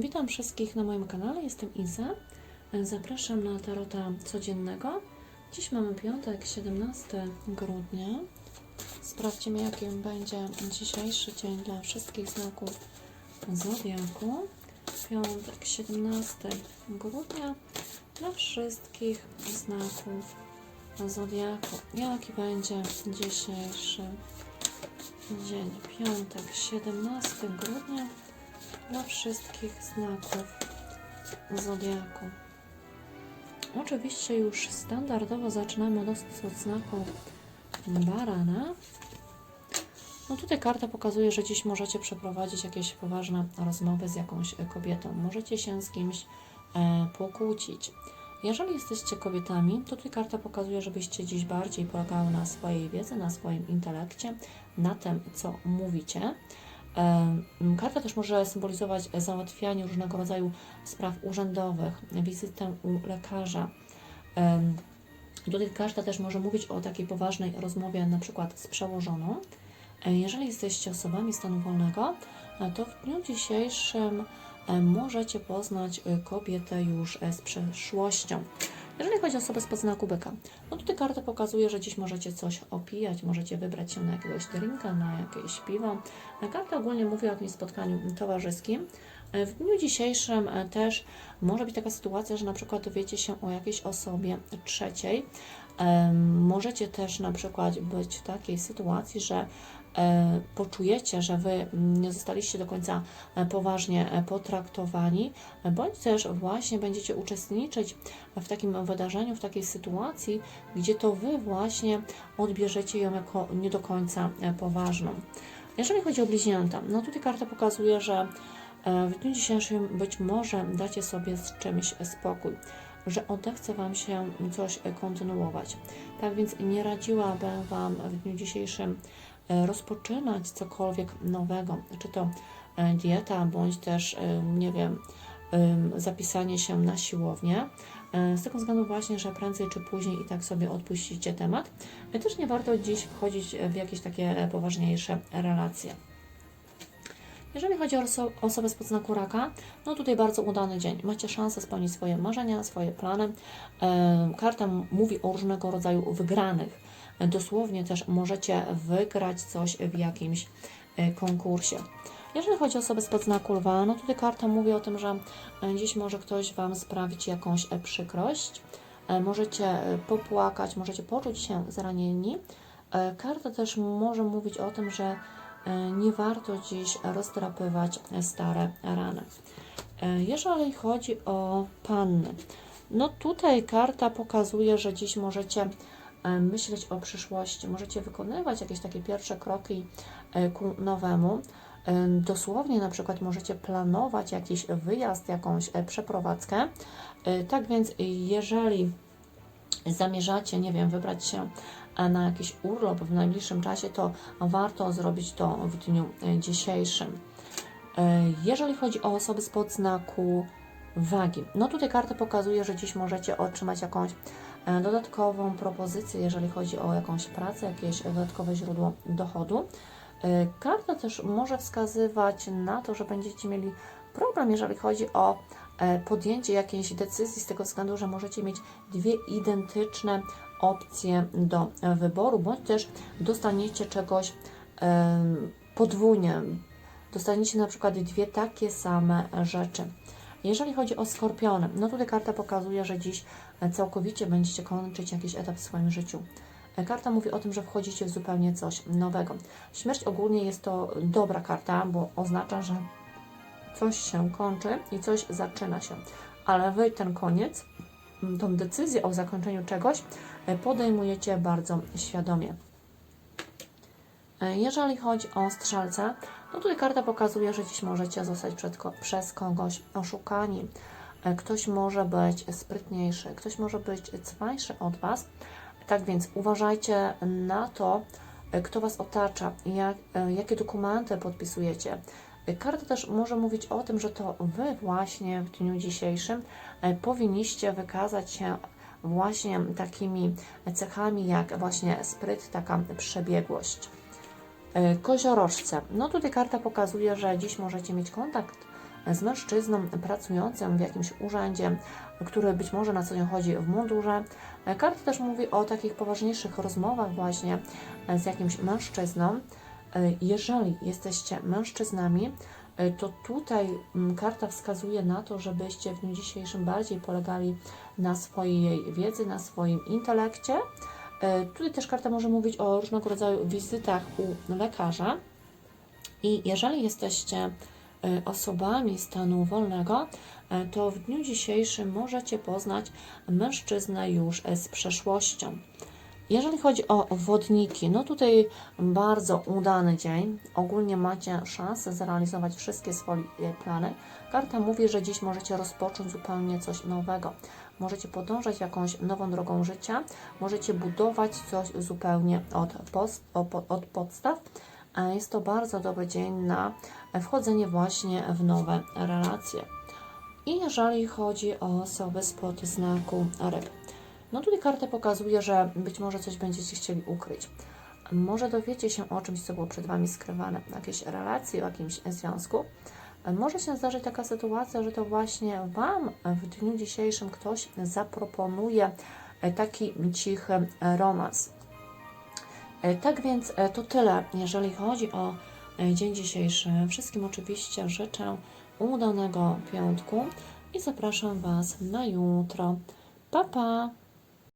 Witam wszystkich na moim kanale, jestem Iza. Zapraszam na tarota codziennego. Dziś mamy piątek, 17 grudnia. Sprawdźmy, jaki będzie dzisiejszy dzień dla wszystkich znaków Zodiaku. Piątek, 17 grudnia dla wszystkich znaków Zodiaku. Jaki będzie dzisiejszy dzień? Piątek, 17 grudnia dla wszystkich znaków Zodiaku. Oczywiście już standardowo zaczynamy od, znaku Barana. No tutaj karta pokazuje, że dziś możecie przeprowadzić jakieś poważne rozmowy z jakąś kobietą. Możecie się z kimś e, pokłócić. Jeżeli jesteście kobietami, to tutaj karta pokazuje, żebyście dziś bardziej polegały na swojej wiedzy, na swoim intelekcie, na tym, co mówicie. Karta też może symbolizować załatwianie różnego rodzaju spraw urzędowych, wizytę u lekarza. Tutaj karta też może mówić o takiej poważnej rozmowie, na przykład z przełożoną. E, Jeżeli jesteście osobami stanu wolnego, e, to w dniu dzisiejszym e, możecie poznać kobietę już z przeszłością. Jeżeli chodzi o osobę z podznaku byka, no tutaj karta pokazuje, że dziś możecie coś opijać, możecie wybrać się na jakiegoś drinka, na jakieś piwo. Karta ogólnie mówi o jakimś spotkaniu towarzyskim. W dniu dzisiejszym e, też może być taka sytuacja, że na przykład dowiecie się o jakiejś osobie trzeciej. Możecie też na przykład być w takiej sytuacji, że poczujecie, że Wy nie zostaliście do końca e, poważnie e, potraktowani, e, bądź też właśnie będziecie uczestniczyć w takim wydarzeniu, w takiej sytuacji, gdzie to Wy właśnie odbierzecie ją jako nie do końca e, poważną. Jeżeli chodzi o bliźnięta, no tutaj karta pokazuje, że e, w dniu dzisiejszym być może dacie sobie z czymś spokój, że odechce Wam się coś e, kontynuować. Tak więc nie radziłabym Wam w dniu dzisiejszym e, rozpoczynać cokolwiek nowego, czy to e, dieta, bądź też, e, nie wiem, em, zapisanie się na siłownię. E, Z tego względu właśnie, że prędzej czy później i tak sobie odpuścicie temat. E, Też nie warto dziś wchodzić w jakieś takie e, poważniejsze relacje. Jeżeli chodzi o oso- osobę z podznaku raka, no tutaj bardzo udany dzień. Macie szansę spełnić swoje marzenia, swoje plany. E, Karta mówi o różnego rodzaju wygranych. Dosłownie też możecie wygrać coś w jakimś e, konkursie. Jeżeli chodzi o osobę z podznaku lwa, no tutaj karta mówi o tym, że e, dziś może ktoś Wam sprawić jakąś e, przykrość. Możecie popłakać, możecie poczuć się zranieni. Karta też może mówić o tym, że nie warto dziś rozdrapywać stare rany. Jeżeli chodzi o panny, no tutaj karta pokazuje, że dziś możecie myśleć o przyszłości, możecie wykonywać jakieś takie pierwsze kroki e, ku nowemu. E, Dosłownie na przykład możecie planować jakiś wyjazd, jakąś e, przeprowadzkę. E, Tak więc jeżeli zamierzacie, nie wiem, wybrać się e, na jakiś urlop w najbliższym czasie, to warto zrobić to w dniu e, dzisiejszym. E, Jeżeli chodzi o osoby z podznaku wagi, no tutaj karta pokazuje, że dziś możecie otrzymać jakąś e, dodatkową propozycję, jeżeli chodzi o jakąś pracę, jakieś dodatkowe źródło dochodu. E, Karta też może wskazywać na to, że będziecie mieli problem, jeżeli chodzi o e, podjęcie jakiejś decyzji, z tego względu, że możecie mieć dwie identyczne opcje do e, wyboru, bądź też dostaniecie czegoś podwójnie. Dostaniecie na przykład dwie takie same rzeczy. Jeżeli chodzi o skorpiony, no tutaj karta pokazuje, że dziś e, całkowicie będziecie kończyć jakiś etap w swoim życiu. E, Karta mówi o tym, że wchodzicie w zupełnie coś nowego. Śmierć ogólnie jest to dobra karta, bo oznacza, że coś się kończy i coś zaczyna się. Ale Wy ten koniec, tą decyzję o zakończeniu czegoś e, podejmujecie bardzo świadomie. Jeżeli chodzi o strzelce, no tutaj karta pokazuje, że dziś możecie zostać przed, przez kogoś oszukani. E, Ktoś może być sprytniejszy, ktoś może być cwańszy od Was. Tak więc uważajcie na to, e, kto Was otacza, jak, e, jakie dokumenty podpisujecie. Karta też może mówić o tym, że to Wy właśnie w dniu dzisiejszym powinniście wykazać się właśnie takimi cechami jak właśnie spryt, taka przebiegłość. E, Koziorożce. No tutaj karta pokazuje, że dziś możecie mieć kontakt z mężczyzną pracującym w jakimś urzędzie, który być może na co dzień chodzi w mundurze. E, Karta też mówi o takich poważniejszych rozmowach właśnie e, z jakimś mężczyzną. Jeżeli jesteście mężczyznami, to tutaj mm, karta wskazuje na to, żebyście w dniu dzisiejszym bardziej polegali na swojej wiedzy, na swoim intelekcie. E, Tutaj też karta może mówić o różnego rodzaju wizytach u lekarza. I jeżeli jesteście e, osobami stanu wolnego, e, to w dniu dzisiejszym możecie poznać mężczyznę już z przeszłością. Jeżeli chodzi o wodniki, no tutaj bardzo udany dzień. Ogólnie macie szansę zrealizować wszystkie swoje plany. Karta mówi, że dziś możecie rozpocząć zupełnie coś nowego. Możecie podążać jakąś nową drogą życia, możecie budować coś zupełnie od, od podstaw. Jest to bardzo dobry dzień na wchodzenie właśnie w nowe relacje. I jeżeli chodzi o osoby spod znaku ryb, no tutaj karta pokazuje, że być może coś będziecie chcieli ukryć. Może dowiecie się o czymś, co było przed Wami skrywane, jakieś relacje, o jakimś związku. Może się zdarzyć taka sytuacja, że to właśnie Wam w dniu dzisiejszym ktoś zaproponuje taki cichy romans. Tak więc to tyle, jeżeli chodzi o dzień dzisiejszy. Wszystkim oczywiście życzę udanego piątku i zapraszam Was na jutro. Pa, pa!